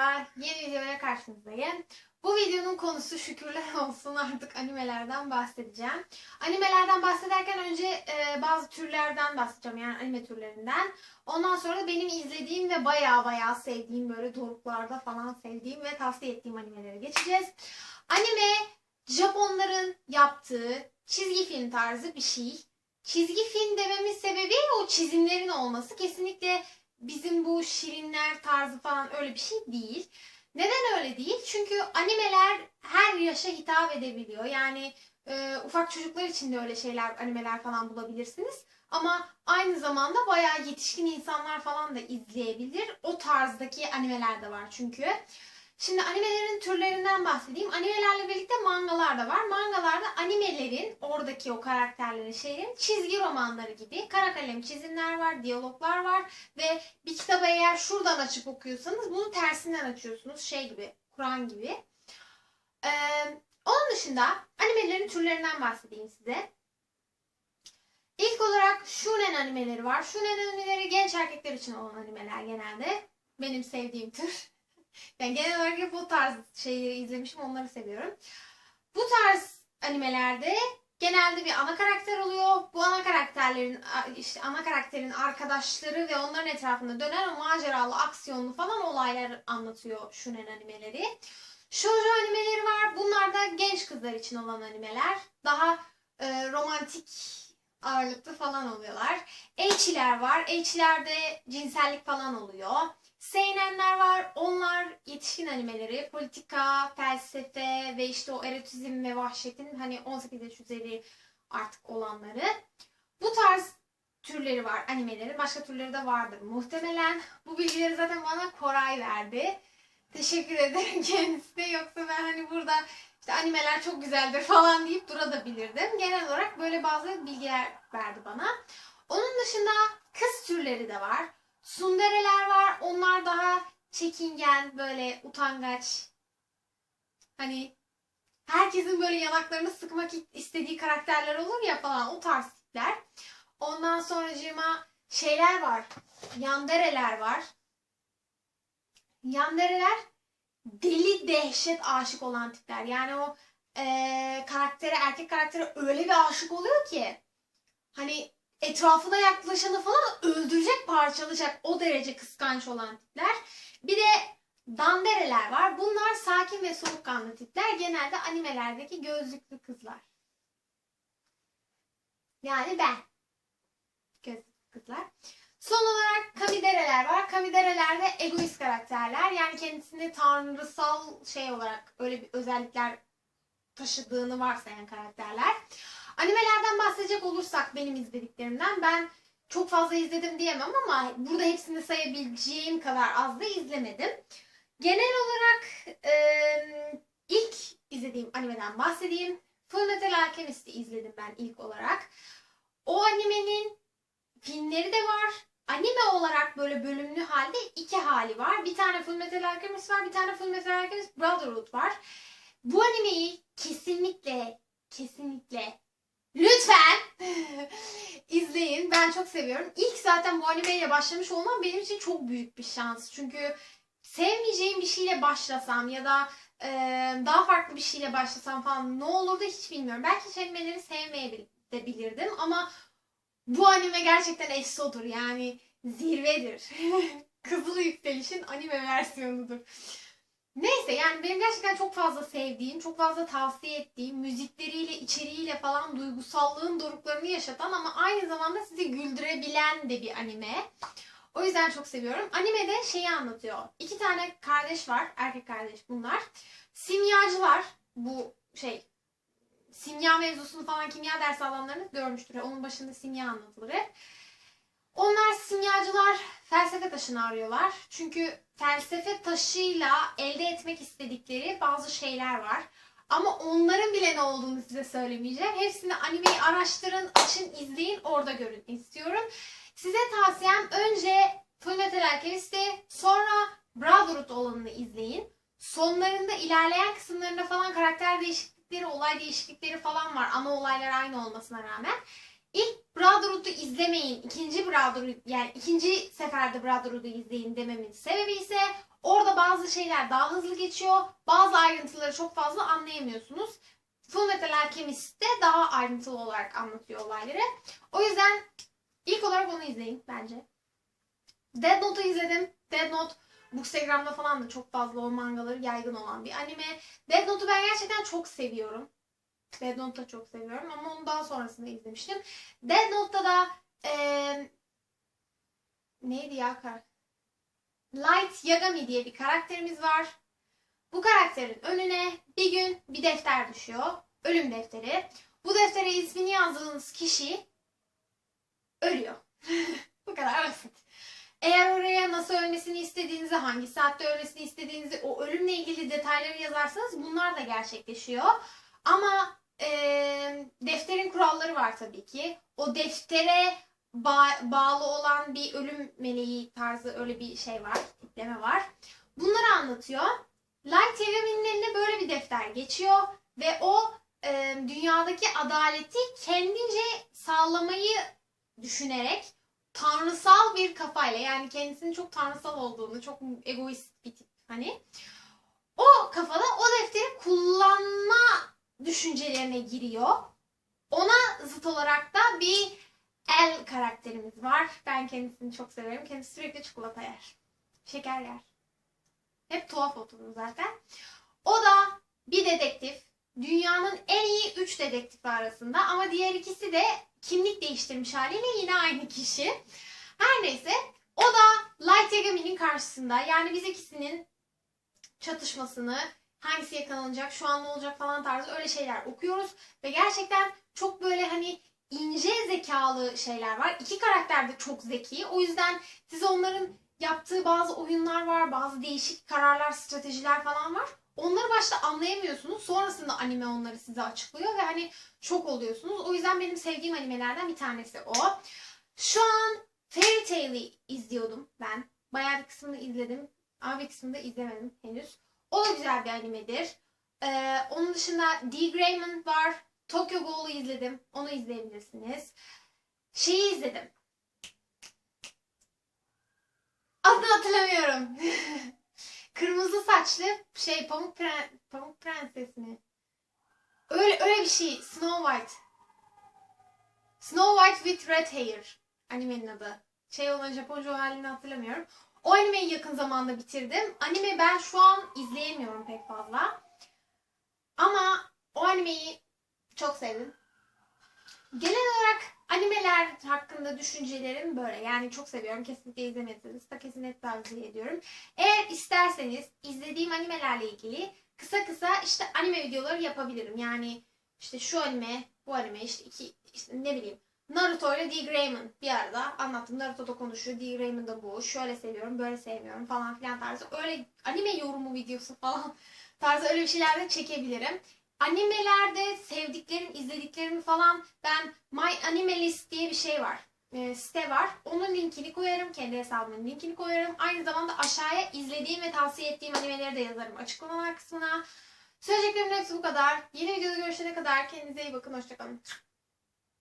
Merhaba, yeni videoya karşınızdayım. Bu videonun konusu şükürler olsun artık animelerden bahsedeceğim. Animelerden bahsederken önce e, bazı türlerden bahsedeceğim yani anime türlerinden. Ondan sonra benim izlediğim ve baya baya sevdiğim böyle doruklarda falan sevdiğim ve tavsiye ettiğim animelere geçeceğiz. Anime Japonların yaptığı çizgi film tarzı bir şey. Çizgi film dememin sebebi o çizimlerin olması. Kesinlikle bizim bu şirinler tarzı falan öyle bir şey değil. Neden öyle değil? Çünkü animeler her yaşa hitap edebiliyor. Yani e, ufak çocuklar için de öyle şeyler, animeler falan bulabilirsiniz. Ama aynı zamanda bayağı yetişkin insanlar falan da izleyebilir. O tarzdaki animeler de var çünkü. Şimdi animelerin türlerinden bahsedeyim. Animelerle birlikte mangalar da var. Mangalarda animelerin, oradaki o karakterlerin, şeylerin çizgi romanları gibi kara kalem çizimler var, diyaloglar var ve bir kitabı eğer şuradan açıp okuyorsanız bunu tersinden açıyorsunuz. Şey gibi, Kur'an gibi. Ee, onun dışında animelerin türlerinden bahsedeyim size. İlk olarak Shunen animeleri var. Shunen animeleri genç erkekler için olan animeler genelde. Benim sevdiğim tür. Yani genel olarak hep bu tarz şeyleri izlemişim, onları seviyorum. Bu tarz animelerde genelde bir ana karakter oluyor. Bu ana karakterlerin işte ana karakterin arkadaşları ve onların etrafında dönen o maceralı, aksiyonlu falan olaylar anlatıyor şunen animeleri. Shoujo animeleri var. Bunlar da genç kızlar için olan animeler. Daha e, romantik ağırlıklı falan oluyorlar. Eichi'ler var. Eichi'lerde cinsellik falan oluyor. Seinenler var. Onlar yetişkin animeleri. Politika, felsefe ve işte o erotizm ve vahşetin hani 18 yaş üzeri artık olanları. Bu tarz türleri var animeleri. Başka türleri de vardır muhtemelen. Bu bilgileri zaten bana Koray verdi. Teşekkür ederim kendisine. Yoksa ben hani burada işte animeler çok güzeldir falan deyip durabilirdim. Genel olarak böyle bazı bilgiler verdi bana. Onun dışında kız türleri de var. Sundereler var. Onlar daha çekingen, böyle utangaç. Hani herkesin böyle yanaklarını sıkmak istediği karakterler olur ya falan o tarz tipler. Ondan sonracığıma şeyler var. Yandereler var. Yandereler deli dehşet aşık olan tipler. Yani o e, karaktere, erkek karaktere öyle bir aşık oluyor ki hani etrafına yaklaşanı falan öldürecek, parçalayacak o derece kıskanç olan tipler. Bir de dandereler var. Bunlar sakin ve soğukkanlı tipler. Genelde animelerdeki gözlüklü kızlar. Yani ben. Gözlüklü kızlar. Son olarak kamidereler var. Kamidereler de egoist karakterler. Yani kendisinde tanrısal şey olarak öyle bir özellikler taşıdığını varsayan karakterler. Animelerden bahsedecek olursak benim izlediklerimden ben çok fazla izledim diyemem ama burada hepsini sayabileceğim kadar az da izlemedim. Genel olarak e, ilk izlediğim animeden bahsedeyim. Fullmetal Alchemist'i izledim ben ilk olarak. O animenin filmleri de var. Anime olarak böyle bölümlü halde iki hali var. Bir tane Fullmetal Alchemist var, bir tane Fullmetal Alchemist Brotherhood var. Bu animeyi kesinlikle kesinlikle Lütfen izleyin. Ben çok seviyorum. İlk zaten bu animeyle başlamış olmam benim için çok büyük bir şans. Çünkü sevmeyeceğim bir şeyle başlasam ya da e, daha farklı bir şeyle başlasam falan ne olur da hiç bilmiyorum. Belki hiç animeleri sevmeyebilirdim ama bu anime gerçekten efsodur. Yani zirvedir. Kızıl Yükseliş'in anime versiyonudur. Neyse yani benim gerçekten çok fazla sevdiğim, çok fazla tavsiye ettiğim, müzikleriyle, içeriğiyle falan duygusallığın doruklarını yaşatan ama aynı zamanda sizi güldürebilen de bir anime. O yüzden çok seviyorum. Animede şeyi anlatıyor. İki tane kardeş var, erkek kardeş bunlar. Simyacılar, bu şey simya mevzusunu falan kimya dersi alanlarını görmüştür. Onun başında simya anlatılır hep. Onlar simyacılar felsefe taşını arıyorlar. Çünkü felsefe taşıyla elde etmek istedikleri bazı şeyler var. Ama onların bile ne olduğunu size söylemeyeceğim. Hepsini animeyi araştırın, açın, izleyin, orada görün istiyorum. Size tavsiyem önce Fullmetal Alchemist'i, sonra Brotherhood olanını izleyin. Sonlarında ilerleyen kısımlarında falan karakter değişiklikleri, olay değişiklikleri falan var. Ana olaylar aynı olmasına rağmen. Brotherhood'u izlemeyin. ikinci Brotherhood yani ikinci seferde Brotherhood'u izleyin dememin sebebi ise orada bazı şeyler daha hızlı geçiyor. Bazı ayrıntıları çok fazla anlayamıyorsunuz. Full Metal Alchemist de daha ayrıntılı olarak anlatıyor olayları. O yüzden ilk olarak onu izleyin bence. Dead Note'u izledim. Dead Note Bookstagram'da falan da çok fazla o mangaları yaygın olan bir anime. Dead Note'u ben gerçekten çok seviyorum. Dead Note'u da çok seviyorum ama onu daha sonrasında izlemiştim. Dead Note'da da eee neydi ya? Light Yagami diye bir karakterimiz var. Bu karakterin önüne bir gün bir defter düşüyor. Ölüm defteri. Bu deftere ismini yazdığınız kişi ölüyor. Bu kadar basit. Eğer oraya nasıl ölmesini istediğinizi, hangi saatte ölmesini istediğinizi, o ölümle ilgili detayları yazarsanız bunlar da gerçekleşiyor. Ama eee, defterin kuralları var tabii ki. O deftere ba- bağlı olan bir ölüm meleği tarzı öyle bir şey var, tipleme var. Bunları anlatıyor. Light Yagami'nin eline böyle bir defter geçiyor ve o e, dünyadaki adaleti kendince sağlamayı düşünerek tanrısal bir kafayla yani kendisinin çok tanrısal olduğunu, çok egoist bir tip hani o kafada o defteri kullanma düşüncelerine giriyor. Ona zıt olarak da bir El karakterimiz var. Ben kendisini çok severim. Kendisi sürekli çikolata yer. Şeker yer. Hep tuhaf oturur zaten. O da bir dedektif. Dünyanın en iyi 3 dedektifi arasında ama diğer ikisi de kimlik değiştirmiş haliyle yine aynı kişi. Her neyse o da Light Yagami'nin karşısında yani biz ikisinin çatışmasını hangisi yakalanacak, şu an ne olacak falan tarzı öyle şeyler okuyoruz. Ve gerçekten çok böyle hani ince zekalı şeyler var. İki karakter de çok zeki. O yüzden size onların yaptığı bazı oyunlar var, bazı değişik kararlar, stratejiler falan var. Onları başta anlayamıyorsunuz. Sonrasında anime onları size açıklıyor ve hani şok oluyorsunuz. O yüzden benim sevdiğim animelerden bir tanesi o. Şu an Fairy Tail'i izliyordum ben. Bayağı bir kısmını izledim. Ama bir kısmını da izlemedim henüz. O da güzel bir animedir. Ee, onun dışında D. Grayman var. Tokyo Ghoul'u izledim. Onu izleyebilirsiniz. Şeyi izledim. Adını hatırlamıyorum. Kırmızı saçlı şey Pamuk, Pren Pamuk Prenses mi? Öyle öyle bir şey. Snow White. Snow White with Red Hair. Animenin adı. Şey olan Japonca halini hatırlamıyorum. O animeyi yakın zamanda bitirdim. Anime ben şu an izleyemiyorum pek fazla. Ama o animeyi çok sevdim. Genel olarak animeler hakkında düşüncelerim böyle. Yani çok seviyorum. Kesinlikle izlemediyseniz da kesinlikle tavsiye ediyorum. Eğer isterseniz izlediğim animelerle ilgili kısa kısa işte anime videoları yapabilirim. Yani işte şu anime, bu anime işte iki işte ne bileyim Naruto ile D. Grayman bir arada anlattım. Naruto da konuşuyor. D. Grayman da bu. Şöyle seviyorum, böyle sevmiyorum falan filan tarzı. Öyle anime yorumu videosu falan tarzı öyle bir şeyler de çekebilirim. Animelerde sevdiklerim, izlediklerimi falan ben My Anime List diye bir şey var. E, site var. Onun linkini koyarım. Kendi hesabımın linkini koyarım. Aynı zamanda aşağıya izlediğim ve tavsiye ettiğim animeleri de yazarım açıklamalar kısmına. Söyleyeceklerimin hepsi bu kadar. Yeni videoda görüşene kadar kendinize iyi bakın. Hoşçakalın.